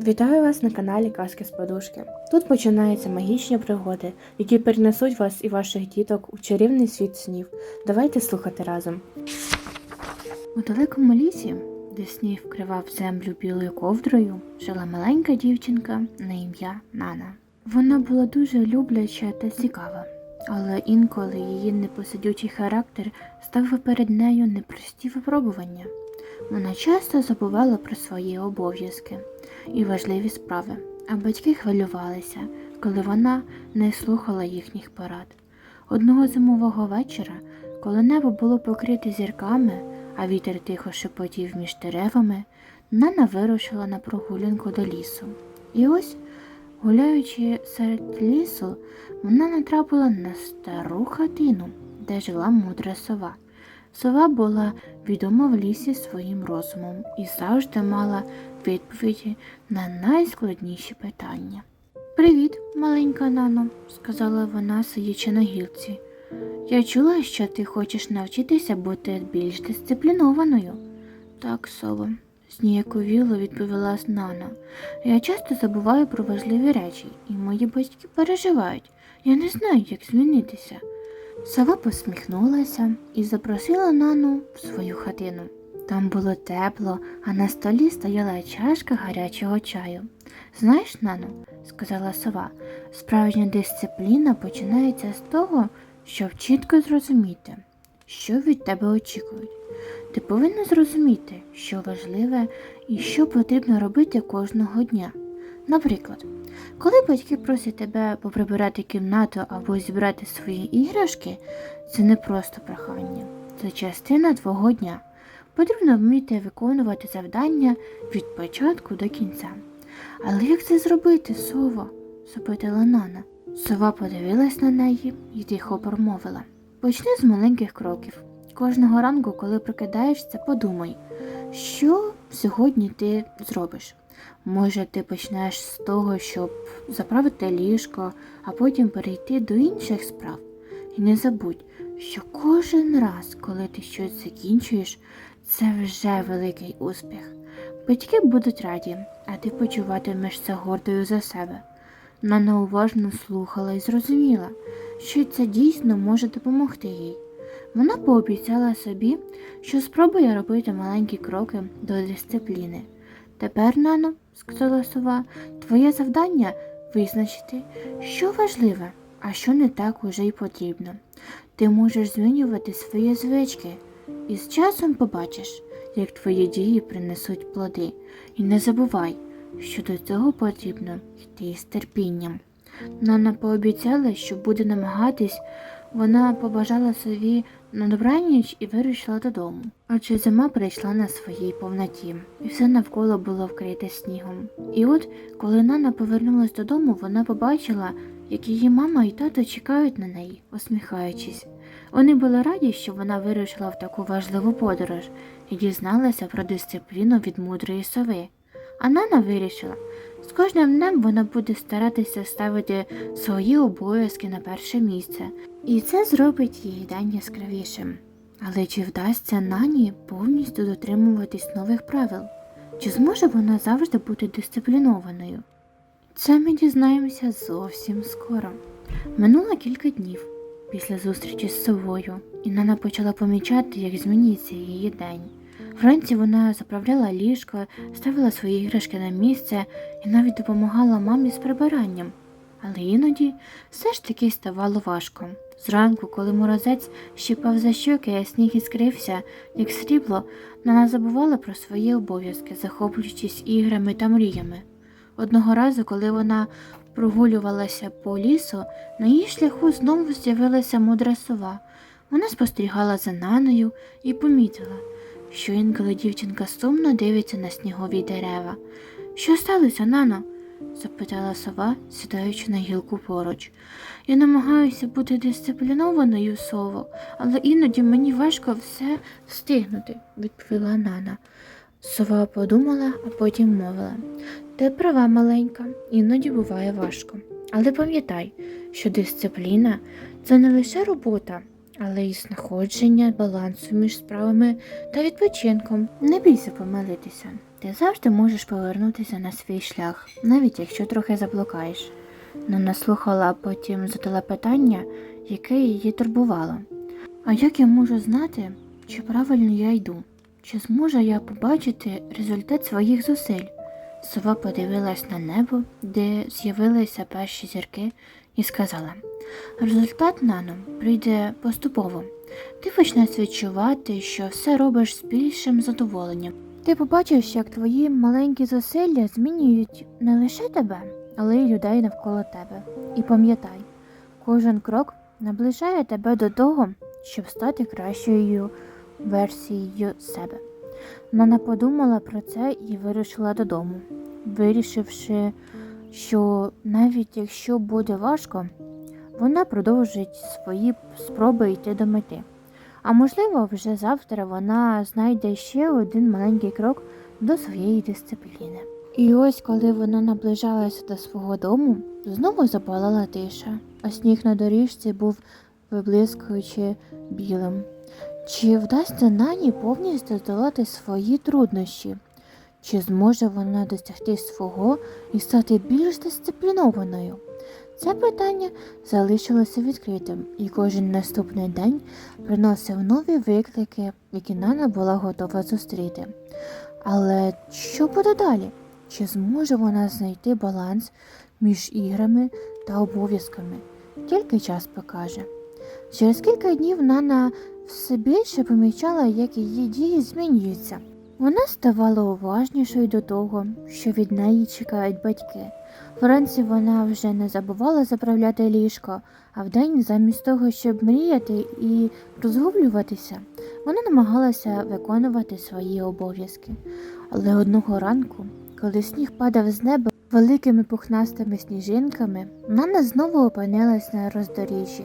Вітаю вас на каналі Казки з Подушки. Тут починаються магічні пригоди, які перенесуть вас і ваших діток у чарівний світ снів. Давайте слухати разом. У далекому лісі, де сніг вкривав землю білою ковдрою, жила маленька дівчинка на ім'я Нана. Вона була дуже любляча та цікава, але інколи її непосидючий характер ставив перед нею непрості випробування. Вона часто забувала про свої обов'язки і важливі справи, а батьки хвилювалися, коли вона не слухала їхніх порад. Одного зимового вечора, коли небо було покрите зірками, а вітер тихо шепотів між деревами, Нана вирушила на прогулянку до лісу. І ось, гуляючи серед лісу, вона натрапила на стару хатину, де жила мудра сова. Сова була відома в лісі своїм розумом і завжди мала відповіді на найскладніші питання. Привіт, маленька Нано, сказала вона, сидячи на гілці. Я чула, що ти хочеш навчитися бути більш дисциплінованою. Так, сово, зніяковіло відповіла Нана. Я часто забуваю про важливі речі, і мої батьки переживають. Я не знаю, як змінитися. Сова посміхнулася і запросила Нану в свою хатину. Там було тепло, а на столі стояла чашка гарячого чаю. Знаєш, Нану, сказала сова, справжня дисципліна починається з того, щоб чітко зрозуміти, що від тебе очікують. Ти повинна зрозуміти, що важливе і що потрібно робити кожного дня. Наприклад, коли батьки просять тебе поприбирати кімнату або зібрати свої іграшки, це не просто прохання, це частина твого дня. Потрібно вміти виконувати завдання від початку до кінця. Але як це зробити, сова? запитала Нана. Сова подивилась на неї і тихо промовила. Почни з маленьких кроків. Кожного ранку, коли прокидаєшся, подумай, що сьогодні ти зробиш. Може, ти почнеш з того, щоб заправити ліжко, а потім перейти до інших справ. І не забудь, що кожен раз, коли ти щось закінчуєш, це вже великий успіх. Батьки будуть раді, а ти почуватимешся гордою за себе. Нана уважно слухала і зрозуміла, що це дійсно може допомогти їй. Вона пообіцяла собі, що спробує робити маленькі кроки до дисципліни. Тепер, Нано, сказала сова, твоє завдання визначити, що важливе, а що не так уже й потрібно. Ти можеш змінювати свої звички, і з часом побачиш, як твої дії принесуть плоди. І не забувай, що до цього потрібно йти з терпінням. Нана пообіцяла, що буде намагатись, вона побажала собі на добраніч і вирушила додому. Адже зима прийшла на своїй повноті, і все навколо було вкрите снігом. І от, коли Нана повернулась додому, вона побачила, як її мама і тато чекають на неї, усміхаючись. Вони були раді, що вона вирушила в таку важливу подорож і дізналася про дисципліну від мудрої сови. А Нана вирішила, з кожним днем вона буде старатися ставити свої обов'язки на перше місце, і це зробить її день яскравішим. Але чи вдасться Нані повністю дотримуватись нових правил? Чи зможе вона завжди бути дисциплінованою? Це ми дізнаємося зовсім скоро. Минуло кілька днів після зустрічі з совою, і Нана почала помічати, як змінюється її день. Вранці вона заправляла ліжко, ставила свої іграшки на місце і навіть допомагала мамі з прибиранням. Але іноді все ж таки ставало важко. Зранку, коли морозець щипав за щоки, а сніг іскрився, як срібло, Нана забувала про свої обов'язки, захоплюючись іграми та мріями. Одного разу, коли вона прогулювалася по лісу, на її шляху знову з'явилася мудра сова. Вона спостерігала за Наною і помітила, що інколи дівчинка сумно дивиться на снігові дерева. Що сталося, Нано? запитала сова, сідаючи на гілку поруч. Я намагаюся бути дисциплінованою сово, але іноді мені важко все встигнути, відповіла Нана. Сова подумала, а потім мовила Ти права маленька, іноді буває важко. Але пам'ятай, що дисципліна це не лише робота, але й знаходження балансу між справами та відпочинком. Не бійся помилитися. Ти завжди можеш повернутися на свій шлях, навіть якщо трохи заблукаєш. Нана слухала, а потім задала питання, яке її турбувало. А як я можу знати, чи правильно я йду? Чи зможу я побачити результат своїх зусиль? Сова подивилась на небо, де з'явилися перші зірки, і сказала: Результат нано прийде поступово. Ти почнеш відчувати, що все робиш з більшим задоволенням. Ти побачиш, як твої маленькі зусилля змінюють не лише тебе, але й людей навколо тебе. І пам'ятай, кожен крок наближає тебе до того, щоб стати кращою версією себе. Нана подумала про це і вирушила додому, вирішивши, що навіть якщо буде важко, вона продовжить свої спроби йти до мети. А можливо, вже завтра вона знайде ще один маленький крок до своєї дисципліни. І ось, коли вона наближалася до свого дому, знову запалала тиша, а сніг на доріжці був виблискуючи білим. Чи вдасться Нані повністю здолати свої труднощі? Чи зможе вона досягти свого і стати більш дисциплінованою? Це питання залишилося відкритим, і кожен наступний день приносив нові виклики, які Нана була готова зустріти. Але що буде далі? Чи зможе вона знайти баланс між іграми та обов'язками? Тільки час покаже. Через кілька днів Нана все більше помічала, як її дії змінюються. Вона ставала уважнішою до того, що від неї чекають батьки. Вранці вона вже не забувала заправляти ліжко, а вдень, замість того, щоб мріяти і розгублюватися, вона намагалася виконувати свої обов'язки. Але одного ранку, коли сніг падав з неба великими пухнастими сніжинками, Нана знову опинилась на роздоріжжі.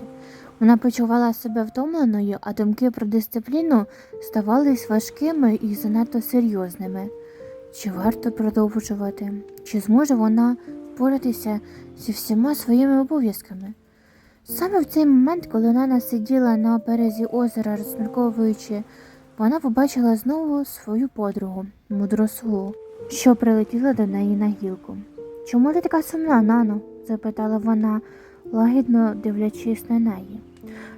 Вона почувала себе втомленою, а думки про дисципліну ставались важкими і занадто серйозними. Чи варто продовжувати? Чи зможе вона впоратися зі всіма своїми обов'язками? Саме в цей момент, коли Нана сиділа на березі озера, розмірковуючи, вона побачила знову свою подругу, мудру сову, що прилетіла до неї на гілку. Чому ти така сумна, Нано? запитала вона, лагідно дивлячись на неї.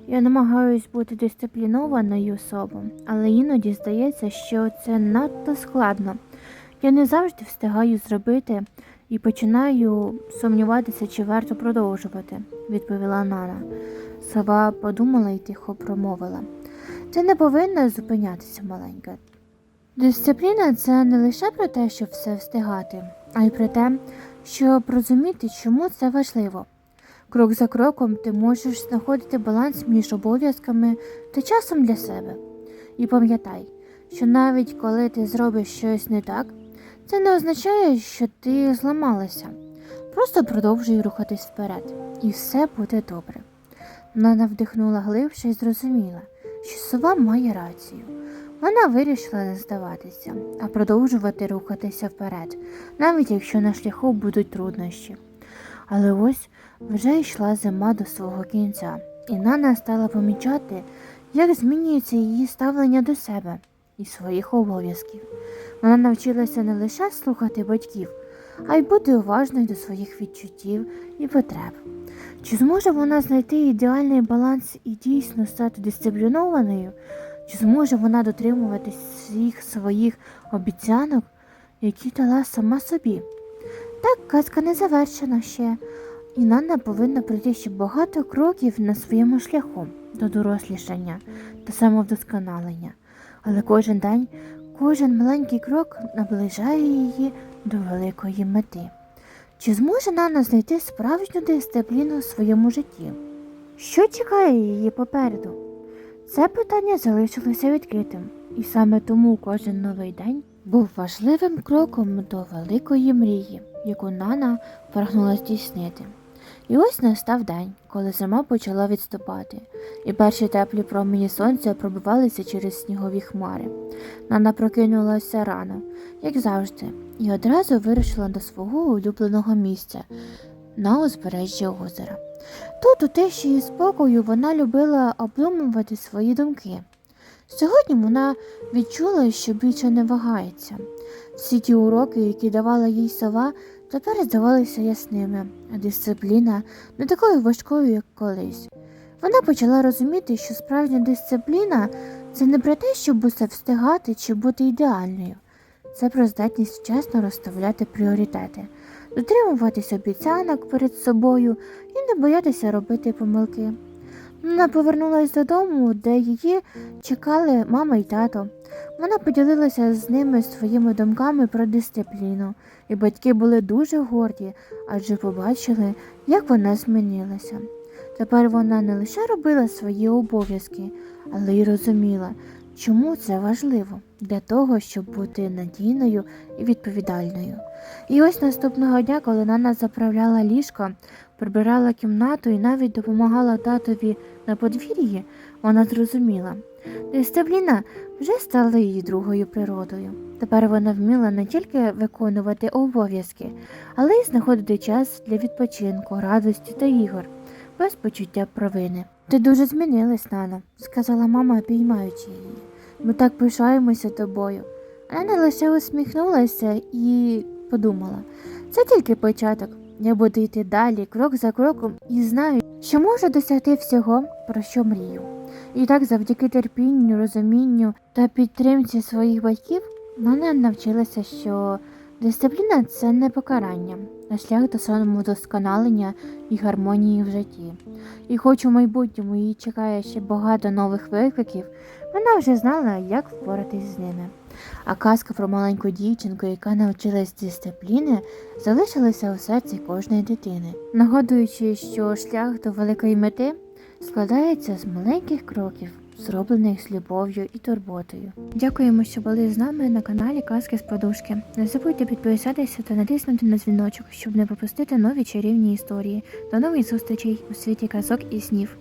Я намагаюсь бути дисциплінованою особою, але іноді здається, що це надто складно. Я не завжди встигаю зробити і починаю сумніватися, чи варто продовжувати, відповіла Нана. Сова подумала і тихо промовила. Ти не повинна зупинятися, маленька. Дисципліна це не лише про те, щоб все встигати, а й про те, щоб розуміти, чому це важливо. Крок за кроком ти можеш знаходити баланс між обов'язками та часом для себе. І пам'ятай, що навіть коли ти зробиш щось не так, це не означає, що ти зламалася. Просто продовжуй рухатись вперед, і все буде добре. Нана вдихнула глибше і зрозуміла, що сова має рацію. Вона вирішила не здаватися, а продовжувати рухатися вперед, навіть якщо на шляху будуть труднощі. Але ось вже йшла зима до свого кінця, і Нана стала помічати, як змінюється її ставлення до себе і своїх обов'язків. Вона навчилася не лише слухати батьків, а й бути уважною до своїх відчуттів і потреб. Чи зможе вона знайти ідеальний баланс і дійсно стати дисциплінованою? Чи зможе вона дотримуватись всіх своїх обіцянок, які дала сама собі? Так, казка не завершена ще, і Нанна повинна пройти ще багато кроків на своєму шляху до дорослішання та самовдосконалення. Але кожен день, кожен маленький крок наближає її до великої мети. Чи зможе Нана знайти справжню дисципліну у своєму житті? Що чекає її попереду? Це питання залишилося відкритим, і саме тому кожен новий день був важливим кроком до великої мрії, яку Нана прагнула здійснити. І ось настав день, коли зима почала відступати, і перші теплі промені сонця пробивалися через снігові хмари. Нана прокинулася рано, як завжди, і одразу вирушила до свого улюбленого місця на узбережжі озера. Тут, у тиші і спокою, вона любила обдумувати свої думки. Сьогодні вона відчула, що більше не вагається. Всі ті уроки, які давала їй сова, тепер здавалися ясними, а дисципліна не такою важкою, як колись. Вона почала розуміти, що справжня дисципліна це не про те, щоб усе встигати чи бути ідеальною. Це про здатність вчасно розставляти пріоритети, дотримуватись обіцянок перед собою і не боятися робити помилки. Вона повернулася додому, де її чекали мама і тато. Вона поділилася з ними своїми думками про дисципліну, і батьки були дуже горді, адже побачили, як вона змінилася. Тепер вона не лише робила свої обов'язки, але й розуміла, чому це важливо для того, щоб бути надійною і відповідальною. І ось наступного дня, коли Нана заправляла ліжко, прибирала кімнату і навіть допомагала татові на подвір'ї, вона зрозуміла. Дисципліна вже стала її другою природою. Тепер вона вміла не тільки виконувати обов'язки, але й знаходити час для відпочинку, радості та ігор, без почуття провини. Ти дуже змінилась, Нано, сказала мама, обіймаючи її. Ми так пишаємося тобою. Анна лише усміхнулася і подумала: це тільки початок. Я буду йти далі, крок за кроком, і знаю, що можу досягти всього, про що мрію. І так, завдяки терпінню, розумінню та підтримці своїх батьків, вона навчилася, що дисципліна це не покарання, а шлях до самовдосконалення і гармонії в житті. І хоч у майбутньому її чекає ще багато нових викликів, вона вже знала, як впоратись з ними. А казка про маленьку дівчинку, яка навчилась дисципліни, залишилася у серці кожної дитини, нагадуючи, що шлях до великої мети складається з маленьких кроків, зроблених з любов'ю і турботою. Дякуємо, що були з нами на каналі Казки з Подушки. Не забудьте підписатися та натиснути на дзвіночок, щоб не пропустити нові чарівні історії. До нових зустрічей у світі казок і снів.